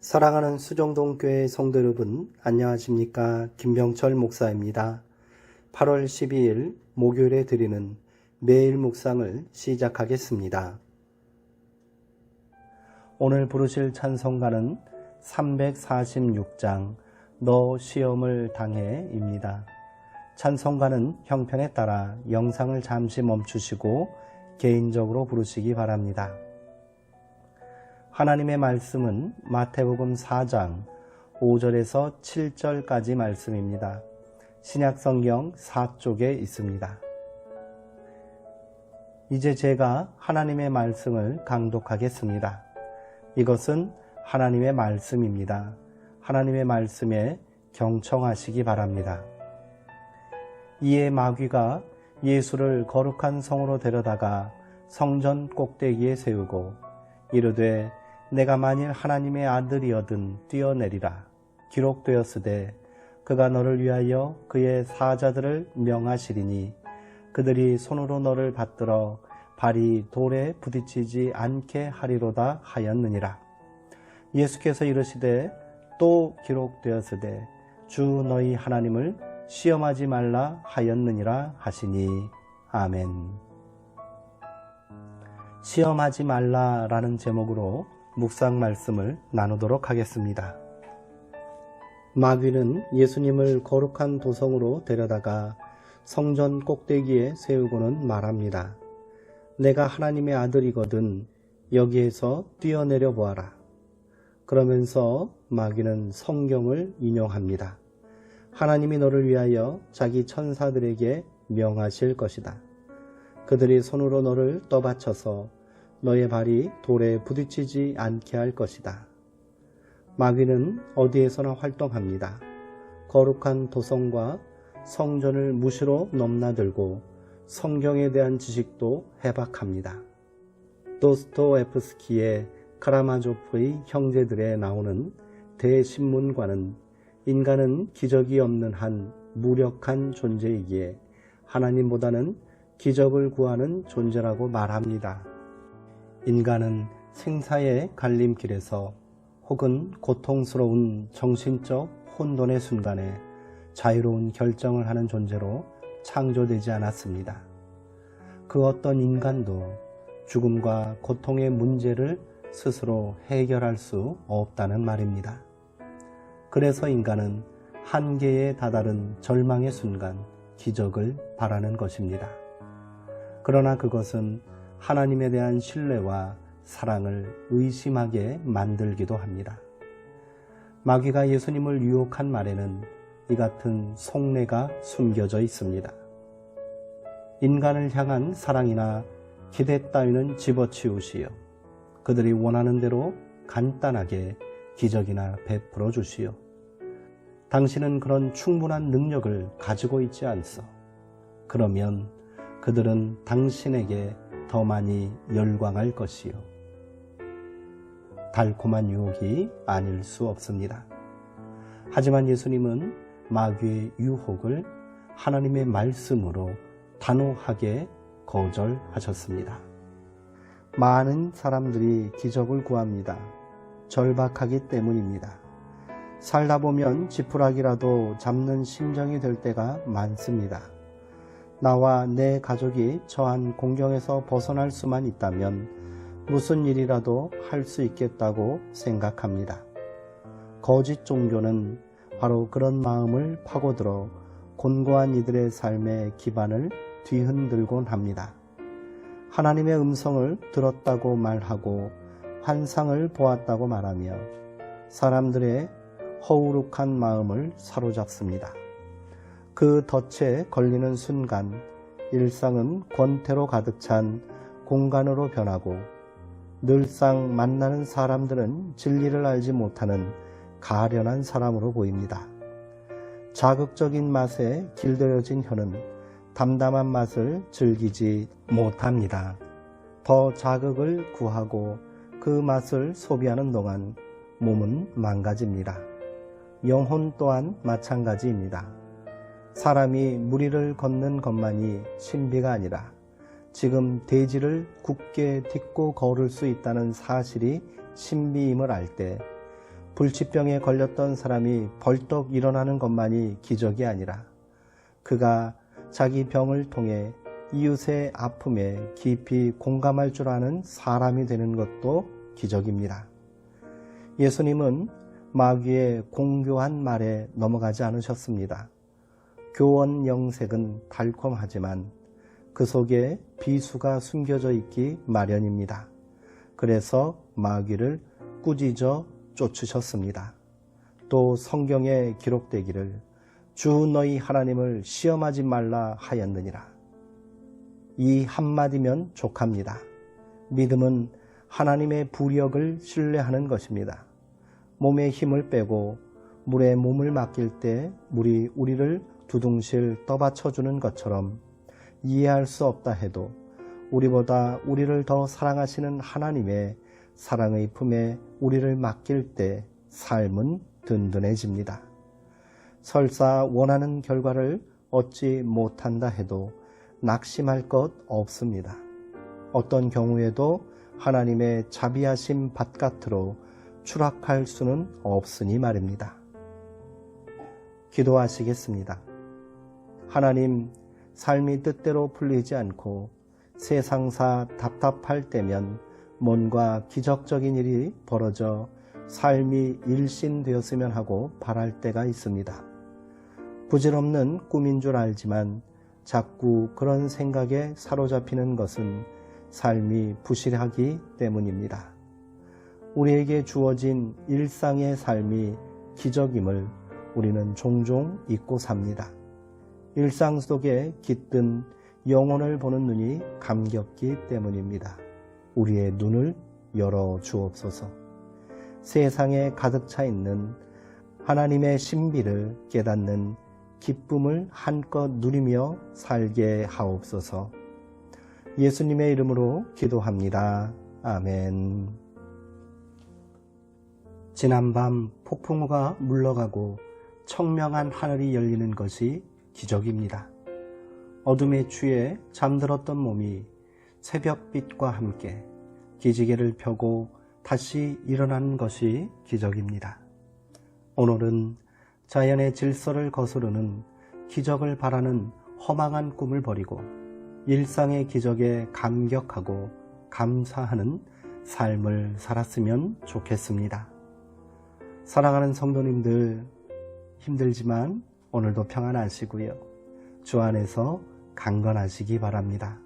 사랑하는 수정동 교회 성도 여러분, 안녕하십니까? 김병철 목사입니다. 8월 12일 목요일에 드리는 매일 묵상을 시작하겠습니다. 오늘 부르실 찬송가는 346장 너 시험을 당해입니다. 찬송가는 형편에 따라 영상을 잠시 멈추시고 개인적으로 부르시기 바랍니다. 하나님의 말씀은 마태복음 4장 5절에서 7절까지 말씀입니다. 신약 성경 4쪽에 있습니다. 이제 제가 하나님의 말씀을 강독하겠습니다. 이것은 하나님의 말씀입니다. 하나님의 말씀에 경청하시기 바랍니다. 이에 마귀가 예수를 거룩한 성으로 데려다가 성전 꼭대기에 세우고 이르되 내가 만일 하나님의 아들이어든 뛰어내리라 기록되었으되 그가 너를 위하여 그의 사자들을 명하시리니 그들이 손으로 너를 받들어 발이 돌에 부딪히지 않게 하리로다 하였느니라 예수께서 이르시되 또 기록되었으되 주 너희 하나님을 시험하지 말라 하였느니라 하시니 아멘. 시험하지 말라라는 제목으로 묵상 말씀을 나누도록 하겠습니다. 마귀는 예수님을 거룩한 도성으로 데려다가 성전 꼭대기에 세우고는 말합니다. 내가 하나님의 아들이거든 여기에서 뛰어내려 보아라. 그러면서 마귀는 성경을 인용합니다. 하나님이 너를 위하여 자기 천사들에게 명하실 것이다. 그들이 손으로 너를 떠받쳐서 너의 발이 돌에 부딪히지 않게 할 것이다. 마귀는 어디에서나 활동합니다. 거룩한 도성과 성전을 무시로 넘나들고 성경에 대한 지식도 해박합니다. 도스토에프스키의 카라마조프의 형제들에 나오는 대신문과는 인간은 기적이 없는 한 무력한 존재이기에 하나님보다는 기적을 구하는 존재라고 말합니다. 인간은 생사의 갈림길에서 혹은 고통스러운 정신적 혼돈의 순간에 자유로운 결정을 하는 존재로 창조되지 않았습니다. 그 어떤 인간도 죽음과 고통의 문제를 스스로 해결할 수 없다는 말입니다. 그래서 인간은 한계에 다다른 절망의 순간 기적을 바라는 것입니다. 그러나 그것은 하나님에 대한 신뢰와 사랑을 의심하게 만들기도 합니다. 마귀가 예수님을 유혹한 말에는 이 같은 속내가 숨겨져 있습니다. 인간을 향한 사랑이나 기대 따위는 집어치우시어 그들이 원하는 대로 간단하게 기적이나 베풀어 주시오. 당신은 그런 충분한 능력을 가지고 있지 않소. 그러면 그들은 당신에게 더 많이 열광할 것이요. 달콤한 유혹이 아닐 수 없습니다. 하지만 예수님은 마귀의 유혹을 하나님의 말씀으로 단호하게 거절하셨습니다. 많은 사람들이 기적을 구합니다. 절박하기 때문입니다. 살다 보면 지푸라기라도 잡는 심정이 될 때가 많습니다. 나와 내 가족이 처한 공경에서 벗어날 수만 있다면 무슨 일이라도 할 수 있겠다고 생각합니다. 거짓 종교는 바로 그런 마음을 파고들어 곤고한 이들의 삶의 기반을 뒤흔들곤 합니다. 하나님의 음성을 들었다고 말하고 환상을 보았다고 말하며 사람들의 허우룩한 마음을 사로잡습니다. 그 덫에 걸리는 순간 일상은 권태로 가득 찬 공간으로 변하고 늘상 만나는 사람들은 진리를 알지 못하는 가련한 사람으로 보입니다. 자극적인 맛에 길들여진 혀는 담담한 맛을 즐기지 못합니다. 더 자극을 구하고 그 맛을 소비하는 동안 몸은 망가집니다. 영혼 또한 마찬가지입니다. 사람이 무리를 걷는 것만이 신비가 아니라 지금 대지를 굳게 딛고 걸을 수 있다는 사실이 신비임을 알 때 불치병에 걸렸던 사람이 벌떡 일어나는 것만이 기적이 아니라 그가 자기 병을 통해 이웃의 아픔에 깊이 공감할 줄 아는 사람이 되는 것도 기적입니다. 예수님은 마귀의 공교한 말에 넘어가지 않으셨습니다. 교원 영색은 달콤하지만 그 속에 비수가 숨겨져 있기 마련입니다. 그래서 마귀를 꾸짖어 쫓으셨습니다. 또 성경에 기록되기를 주 너희 하나님을 시험하지 말라 하였느니라. 이 한마디면 족합니다. 믿음은 하나님의 부력을 신뢰하는 것입니다. 몸에 힘을 빼고 물에 몸을 맡길 때 물이 우리를 두둥실 떠받쳐주는 것처럼 이해할 수 없다 해도 우리보다 우리를 더 사랑하시는 하나님의 사랑의 품에 우리를 맡길 때 삶은 든든해집니다. 설사 원하는 결과를 얻지 못한다 해도 낙심할 것 없습니다. 어떤 경우에도 하나님의 자비하심 바깥으로 추락할 수는 없으니 말입니다. 기도하시겠습니다. 하나님, 삶이 뜻대로 풀리지 않고 세상사 답답할 때면 뭔가 기적적인 일이 벌어져 삶이 일신되었으면 하고 바랄 때가 있습니다. 부질없는 꿈인 줄 알지만 자꾸 그런 생각에 사로잡히는 것은 삶이 부실하기 때문입니다. 우리에게 주어진 일상의 삶이 기적임을 우리는 종종 잊고 삽니다. 일상 속에 깃든 영혼을 보는 눈이 감겹기 때문입니다. 우리의 눈을 열어 주옵소서. 세상에 가득 차 있는 하나님의 신비를 깨닫는 기쁨을 한껏 누리며 살게 하옵소서. 예수님의 이름으로 기도합니다. 아멘. 지난밤 폭풍우가 물러가고 청명한 하늘이 열리는 것이 기적입니다. 어둠에 취해 잠들었던 몸이 새벽빛과 함께 기지개를 펴고 다시 일어나는 것이 기적입니다. 오늘은 자연의 질서를 거스르는 기적을 바라는 허망한 꿈을 버리고 일상의 기적에 감격하고 감사하는 삶을 살았으면 좋겠습니다. 사랑하는 성도님들 힘들지만 오늘도 평안하시고요. 주 안에서 강건하시기 바랍니다.